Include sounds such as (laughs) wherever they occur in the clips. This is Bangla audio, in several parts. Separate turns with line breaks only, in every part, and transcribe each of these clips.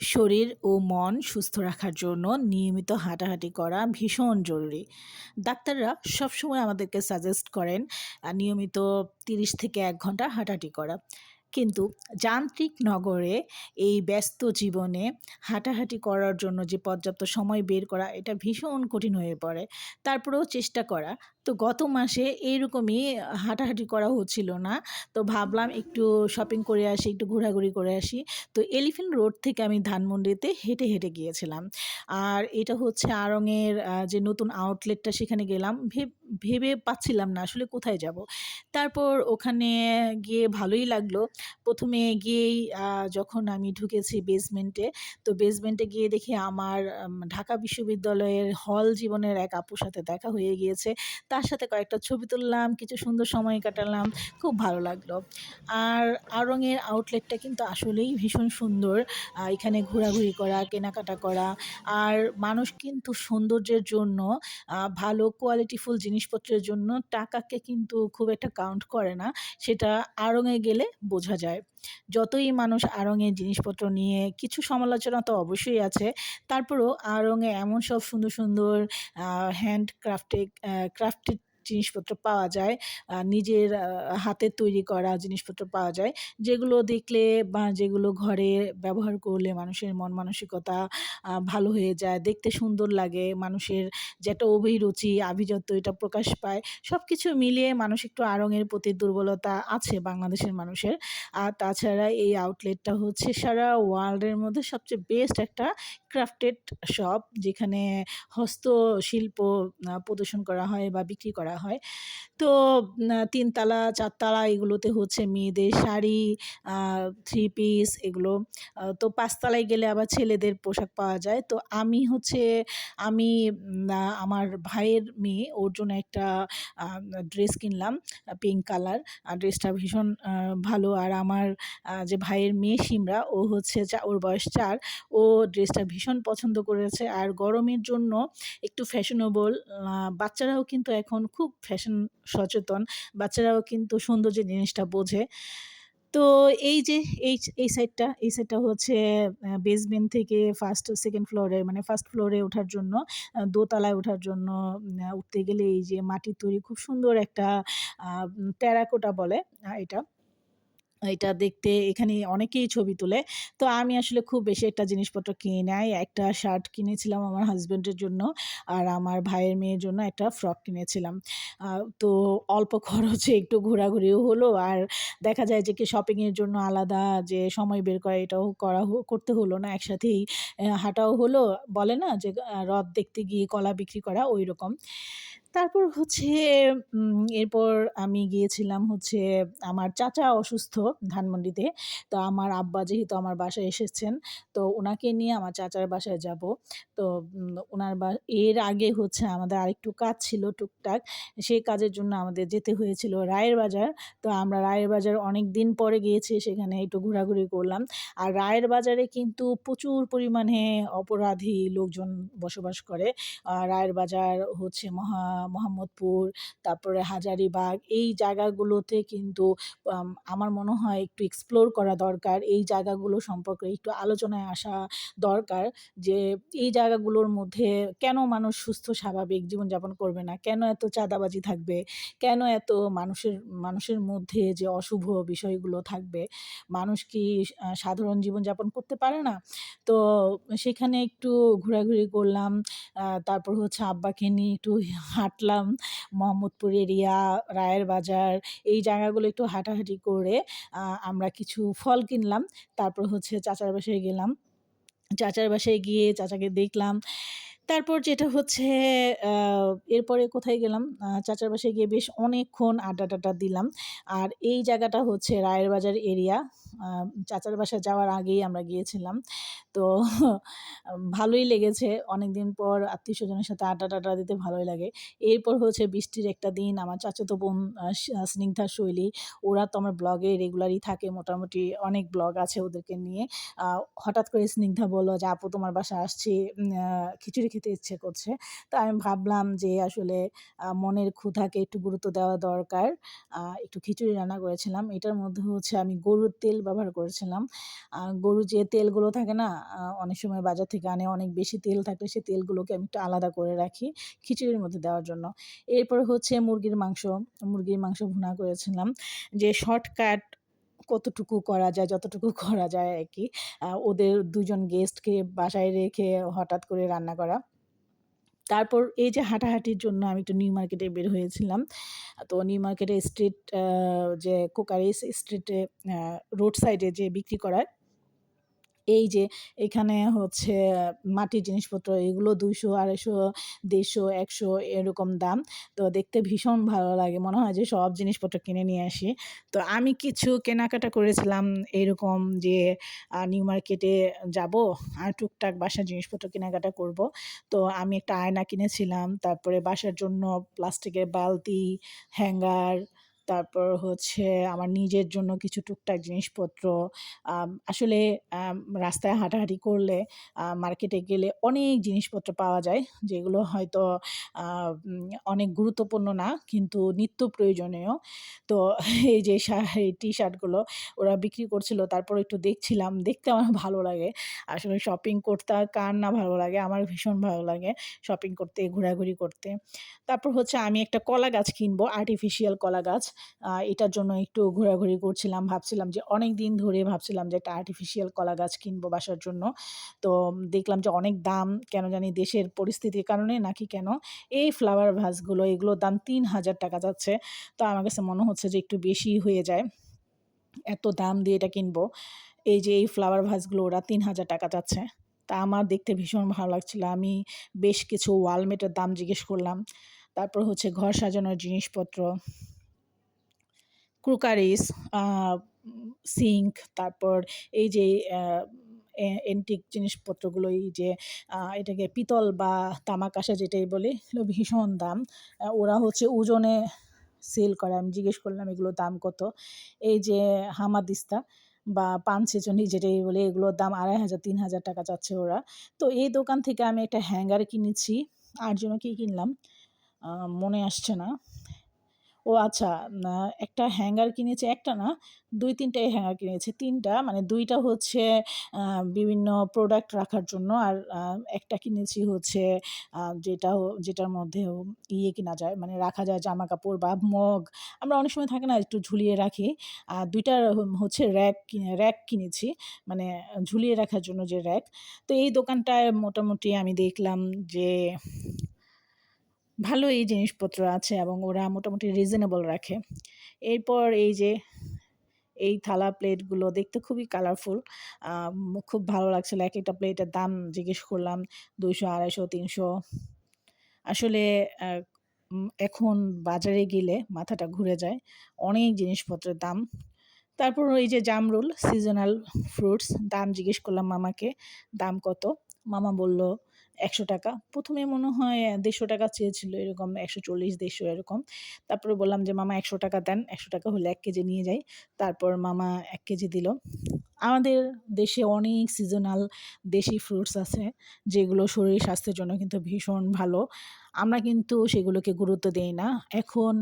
শরীর ও মন সুস্থ রাখার জন্য নিয়মিত হাঁটাহাঁটি করা ভীষণ জরুরি। ডাক্তাররা সবসময় আমাদেরকে সাজেস্ট করেন নিয়মিত তিরিশ থেকে এক ঘণ্টা হাঁটাহাঁটি করা। কিন্তু যান্ত্রিক নগরে এই ব্যস্ত জীবনে হাঁটাহাঁটি করার জন্য যে পর্যাপ্ত সময় বের করা এটা ভীষণ কঠিন হয়ে পড়ে। তারপরেও চেষ্টা করা। তো গত মাসে এইরকমই হাঁটাহাঁটি করা হচ্ছিল না। তো ভাবলাম একটু শপিং করে আসি একটু ঘোরাঘুরি করে আসি। তো এলিফেন্ট রোড থেকে আমি ধানমন্ডিতে হেঁটে হেঁটে গিয়েছিলাম। আর এটা হচ্ছে আহ, যে নতুন আউটলেটটা সেখানে গেলাম। ভেব- পাচ্ছিলাম না আসলে কোথায় যাব। তারপর ওখানে গিয়ে ভালোই লাগল। প্রথমে গিয়েই যখন আমি ঢুকেছি বেসমেন্টে তো বেসমেন্টে গিয়ে দেখি আমার ঢাকা বিশ্ববিদ্যালয়ের হল জীবনের এক আপুর সাথে দেখা হয়ে গিয়েছে। তার সাথে কয়েকটা ছবি তুললাম, কিছু সুন্দর সময় কাটালাম, খুব ভালো লাগল। আর আড়ংয়ের আউটলেটটা কিন্তু আসলেই ভীষণ সুন্দর। এখানে ঘোরাঘুরি করা, কেনাকাটা করা। আর মানুষ কিন্তু সৌন্দর্যের জন্য ভালো কোয়ালিটিফুল জিনিসপত্রের জন্য টাকাকে কিন্তু খুব একটা কাউন্ট করে না। সেটা আড়ঙে গেলে বোঝা যায়। যতই মানুষ আড়ঙে জিনিসপত্র নিয়ে কিছু সমালোচনা তো অবশ্যই আছে। তারপরেও আড়ঙে এমন সব সুন্দর সুন্দর হ্যান্ড ক্রাফটে ক্রাফটেড জিনিসপত্র পাওয়া যায়। নিজের হাতের তৈরি করা জিনিসপত্র পাওয়া যায়। যেগুলো দেখলে বা যেগুলো ঘরে ব্যবহার করলে মানুষের মন মানসিকতা ভালো হয়ে যায়। দেখতে সুন্দর লাগে, মানুষের যেটা অভিরুচি, আভিজাত্য এটা প্রকাশ পায়। সব কিছু মিলিয়ে মানুষ একটু আড়ঙের প্রতি দুর্বলতা আছে বাংলাদেশের মানুষের। আর তাছাড়া এই আউটলেটটা হচ্ছে সারা ওয়ার্ল্ডের মধ্যে সবচেয়ে বেস্ট একটা ক্রাফটেড শপ। যেখানে হস্তশিল্প প্রদর্শন করা হয় বা বিক্রি করা হয়। তো তিনতলা, চারতলা এগুলোতে হচ্ছে মেয়েদের শাড়ি থ্রি পিস এগুলো। তো পাঁচতলায় গেলে আবার ছেলেদের পোশাক পাওয়া যায়। তো আমি হচ্ছে, আমি আমার ভাইয়ের মেয়ে, ওর জন্য একটা ড্রেস কিনলাম পিঙ্ক কালার আর ড্রেসটা ভীষণ ভালো। আর আমার যে ভাইয়ের মেয়ে সিমরা, ও হচ্ছে ওর বয়স চার। ও ড্রেসটা ভীষণ পছন্দ করেছে। আর গরমের জন্য একটু ফ্যাশনেবল বাচ্চারাও কিন্তু এখন খুব ফ্যাশন সচেতন। বাচ্চারাও কিন্তু সৌন্দর্যের জিনিসটা বোঝে। তো এই যে এই এই সাইডটা এই সাইডটা হচ্ছে বেসমেন্ট থেকে ফার্স্ট সেকেন্ড ফ্লোরে মানে ফার্স্ট ফ্লোরে ওঠার জন্য দোতলায় ওঠার জন্য উঠতে গেলে এই যে মাটির তৈরি খুব সুন্দর একটা টেরাকোটা বলে এটা। এটা দেখতে এখানে অনেকেই ছবি তোলে। তো আমি আসলে খুব বেশি একটা জিনিসপত্র কিনে নাই। একটা শার্ট কিনেছিলাম আমার হাজব্যান্ডের জন্য আর আমার ভাইয়ের মেয়ের জন্য একটা ফ্রক কিনেছিলাম। তো অল্প খরচে একটু ঘোরাঘুরিও হলো আর দেখা যায় যে কি শপিংয়ের জন্য আলাদা যে সময় বের করা এটাও করা করতে হলো না। একসাথেই হাঁটাও হলো। বলে না যে হ্রদ দেখতে গিয়ে কলা বিক্রি করা ওই রকম তারপর হচ্ছে এরপর আমি গিয়েছিলাম হচ্ছে আমার চাচা অসুস্থ ধানমন্ডিতে। তো আমার আব্বা যেহেতু আমার বাসায় এসেছেন, তো ওনাকে নিয়ে আমার চাচার বাসায় যাব। তো ওনার বা, এর আগে হচ্ছে আমাদের আরেকটু কাজ ছিল টুকটাক, সেই কাজের জন্য আমাদের যেতে হয়েছিল রায়ের বাজার। তো আমরা রায়ের বাজার অনেক দিন পরে গিয়েছি, সেখানে একটু ঘোরাঘুরি করলাম। আর রায়ের বাজারে কিন্তু প্রচুর পরিমাণে অপরাধী লোকজন বসবাস করে। রায়ের বাজার হচ্ছে মহা মোহাম্মদপুর, তারপরে হাজারিবাগ, এই জায়গাগুলোতে কিন্তু আমার মনে হয় একটু এক্সপ্লোর করা দরকার। এই জায়গাগুলো সম্পর্কে একটু আলোচনায় আসা দরকার যে, এই জায়গাগুলোর মধ্যে কেন মানুষ সুস্থ, স্বাভাবিক জীবনযাপন করবে না? কেন এত চাঁদাবাজি থাকবে? কেন এত মানুষের মানুষের মধ্যে যে অশুভ বিষয়গুলো থাকবে? মানুষ কি সাধারণ জীবনযাপন করতে পারে না? তো সেখানে একটু ঘোরাঘুরি করলাম তারপর হচ্ছে আব্বাকে নিয়ে একটু হাঁটলাম মোহাম্মদপুর এরিয়া রায়ের বাজার, এই জায়গাগুলো একটু হাঁটাহাঁটি করে আমরা কিছু ফল কিনলাম। তারপর হচ্ছে চাচার বাসায় গেলাম। চাচার বাসায় গিয়ে চাচাকে দেখলাম। তারপর যেটা হচ্ছে এরপরে কোথায় গেলাম? চাচার বাসায় গিয়ে বেশ অনেকক্ষণ আড্ডা টাড্ডা দিলাম। আর এই জায়গাটা হচ্ছে রায়ের বাজার এরিয়া। চাচার বাসায় যাওয়ার আগেই আমরা গিয়েছিলাম। তো (laughs) ভালোই লেগেছে। অনেক দিন পর আত্মীয় স্বজনের সাথে আড্ডা টাড্ডা দিতে ভালোই লাগে। এরপর হচ্ছে বৃষ্টির একটা দিন। আমার চাচাতো বোন স্নিগ্ধা শৈলী। ওরা তো আমার ব্লগে রেগুলারই থাকে। মোটামুটি অনেক ব্লগ আছে ওদেরকে নিয়ে। হঠাৎ করে স্নিগ্ধা বলল যে, আপু, তোমার বাসা আসছি। খিচুড়ি খেতে ইচ্ছে করছে। তো আমি ভাবলাম যে আসলে মনের ক্ষুধাকে একটু গুরুত্ব দেওয়া দরকার। একটু খিচুড়ি রান্না করেছিলাম। এটার মধ্যে হচ্ছে আমি গরুর তেল ব্যবহার করেছিলাম। আ গরুর যে তেলগুলো থাকে না অনেক সময় বাজার থেকে আনে, অনেক বেশি তেল থাকলে সেই তেলগুলোকে আমি একটু আলাদা করে রাখি খিচুড়ির মধ্যে দেওয়ার জন্য। এরপর হচ্ছে মুরগির মাংস মুরগির মাংস ভুনা করেছিলাম। যে শর্টকাট কতটুকু করা যায়, যতটুকু (laughs) করা যায় আর কি ওদের দুজন গেস্টকে বাসায় রেখে হঠাৎ করে রান্না করা তারপর এই যে হাঁটাহাঁটির জন্য আমি একটু নিউ মার্কেটে বের হয়েছিলাম। তো নিউ মার্কেটে স্ট্রিট যে কোকারিস স্ট্রিটে রোড সাইডে যে বিক্রি করায় এই যে এখানে হচ্ছে মাটির জিনিসপত্র এগুলো ২০০, ২৫০, ১৫০, ১০০ এরকম দাম। তো দেখতে ভীষণ ভালো লাগে। মনে হয় যে সব জিনিসপত্র কিনে নিয়ে আসি। তো আমি কিছু কেনাকাটা করেছিলাম এরকম যে নিউ মার্কেটে যাব আর টুকটাক বাসার জিনিসপত্র কেনাকাটা করব। তো আমি একটা আয়না কিনেছিলাম। তারপরে বাসার জন্য প্লাস্টিকের বালতি, হ্যাঙ্গার তারপর হচ্ছে আমার নিজের জন্য কিছু টুকটাক জিনিসপত্র। আসলে রাস্তায় হাঁটাহাঁটি করলে মার্কেটে গেলে অনেক জিনিসপত্র পাওয়া যায়। যেগুলো হয়তো অনেক গুরুত্বপূর্ণ না কিন্তু নিত্য প্রয়োজনীয়। তো (laughs) এই যে শা এই টি-শার্টগুলো ওরা বিক্রি করছিল। তারপর একটু দেখছিলাম। দেখতে আমার ভালো লাগে। আসলে শপিং করতে কার না ভালো লাগে? আমার ভীষণ ভালো লাগে শপিং করতে, ঘোরাঘুরি করতে। তারপর হচ্ছে আমি একটা কলা গাছ কিনবো, আর্টিফিশিয়াল কলা গাছ। এটার জন্য একটু ঘোরাঘুরি করছিলাম। ভাবছিলাম যে অনেক দিন ধরে ভাবছিলাম যে একটা আর্টিফিশিয়াল কলা গাছ কিনবো বাসার জন্য। তো দেখলাম যে অনেক দাম কেন জানি দেশের পরিস্থিতির কারণে নাকি কেন এই ফ্লাওয়ার ভাসগুলো এগুলোর দাম ৳৩,০০০ যাচ্ছে। তো আমার কাছে মনে হচ্ছে যে একটু বেশিই হয়ে যায়। এত দাম দিয়ে এটা কিনবো। এই যে এই ফ্লাওয়ার ভাসগুলো ওরা তিন হাজার টাকা যাচ্ছে তা আমার দেখতে ভীষণ ভালো লাগছিল। আমি বেশ কিছু ওয়ালমেটের দাম জিজ্ঞেস করলাম। তারপর হচ্ছে ঘর সাজানোর জিনিসপত্র ক্রোকারিস, সিঙ্ক তারপর এই যে এন্টিক জিনিসপত্রগুলো এই যে এটাকে পিতল বা তামাক কাঁসা যেটাই বলি, এগুলো ভীষণ দাম। ওরা হচ্ছে ওজনে সেল করে। আমি জিজ্ঞেস করলাম এগুলোর দাম কত? এই যে হামাদিস্তা বা পানছেঁচনি যেটাই বলে এগুলোর দাম ৳২,৫০০, ৳৩,০০০ চাচ্ছে ওরা। তো এই দোকান থেকে আমি একটা হ্যাঙ্গার কিনেছি। আর জন্য কী কিনলাম? মনে আসছে না। ও আচ্ছা একটা হ্যাঙ্গার কিনেছি, একটা না ২-৩ টাই হ্যাঙ্গার কিনেছি। ৩ টা মানে দুইটা হচ্ছে বিভিন্ন প্রোডাক্ট রাখার জন্য আর একটা কিনেছি হচ্ছে যেটা যেটার মধ্যে ইয়ে কিনা যায় মানে রাখা যায় জামা কাপড় বা মগ। আমরা অনেক সময় থাকে না একটু ঝুলিয়ে রাখি। আ ২ টার হচ্ছে র‍্যাক র‍্যাক কিনেছি। মানে ঝুলিয়ে রাখার জন্য যে র‍্যাক। তো এই দোকানটায় মোটামুটি আমি দেখলাম যে ভালোই জিনিসপত্র আছে এবং ওরা মোটামুটি রিজনেবল রাখে। এরপর এই যে এই থালা প্লেটগুলো দেখতে খুবই কালারফুল। খুব ভালো লাগছিল। একেকটা প্লেটের দাম জিজ্ঞেস করলাম ৳২০০, ৳২৫০, ৳৩০০ আসলে এখন বাজারে গেলে মাথাটা ঘুরে যায়। অনেক জিনিসপত্রের দাম। তারপর ওই যে জামরুল সিজনাল ফ্রুটস দাম জিজ্ঞেস করলাম মামাকে, দাম কত? মামা বলল ৳১০০ প্রথমে মনে হয় ৳১৫০ চেয়েছিল এরকম ১৪০, ১৫০ এরকম। তারপরে বললাম যে, "মামা ৳১০০ দেন। ৳১০০ হলে এক কেজি নিয়ে যাই।" তারপর মামা এক কেজি দিল। আমাদের দেশে অনেক সিজনাল দেশি ফ্রুটস আছে যেগুলো শরীর স্বাস্থ্যের জন্য কিন্তু ভীষণ ভালো। আমরা কিন্তু সেগুলোকে গুরুত্ব দেই না। এখন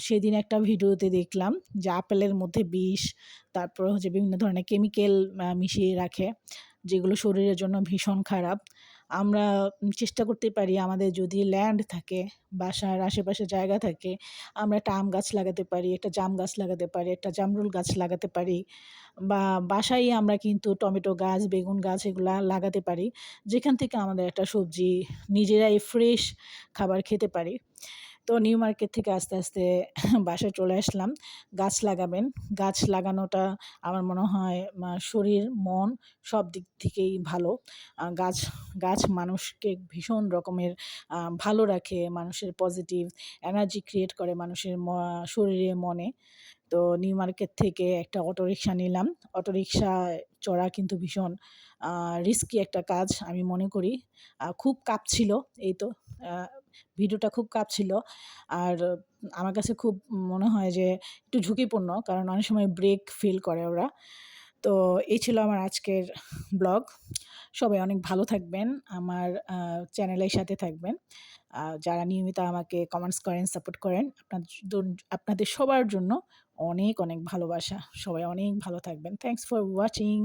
সেদিন একটা ভিডিওতে দেখলাম যে আপেলের মধ্যে বিষ, তারপর হচ্ছে বিভিন্ন ধরনের কেমিক্যাল মিশিয়ে রাখে যেগুলো শরীরের জন্য ভীষণ খারাপ। আমরা চেষ্টা করতে পারি আমাদের যদি ল্যান্ড থাকে, বাসার আশেপাশে জায়গা থাকে, আমরা একটা আম গাছ লাগাতে পারি, একটা জাম গাছ লাগাতে পারি, একটা জামরুল গাছ লাগাতে পারি বা বাসায় আমরা কিন্তু টমেটো গাছ, বেগুন গাছ এগুলা লাগাতে পারি। যেখান থেকে আমাদের একটা সবজি নিজেরাই ফ্রেশ খাবার খেতে পারি। তো নিউ মার্কেট থেকে আস্তে, আস্তে (clears throat) বাসায় চলে আসলাম। গাছ লাগাবেন। গাছ লাগানোটা আমার মনে হয় শরীর, মন সব দিক থেকেই ভালো। গাছ গাছ মানুষকে ভীষণ রকমের ভালো রাখে, মানুষের পজিটিভ এনার্জি ক্রিয়েট করে মানুষের শরীরে, মনে। তো নিউ মার্কেট থেকে একটা অটোরিকশা নিলাম। অটোরিকশায় চড়া কিন্তু ভীষণ রিস্কি একটা কাজ আমি মনে করি। খুব কাঁপছিল এই তো ভিডিওটা খুব কাঁপছিল। আর আমার কাছে খুব মনে হয় যে একটু ঝুঁকিপূর্ণ। কারণ অনেক সময় ব্রেক ফিল করে ওরা। তো এই ছিল আমার আজকের ব্লগ। সবাই অনেক ভালো থাকবেন। আমার চ্যানেলের সাথে থাকবেন। যারা নিয়মিত আমাকে কমেন্টস করেন, সাপোর্ট করেন। আপনাদের আপনাদের সবার জন্য অনেক, অনেক ভালোবাসা। সবাই অনেক ভালো থাকবেন। Thanks for watching.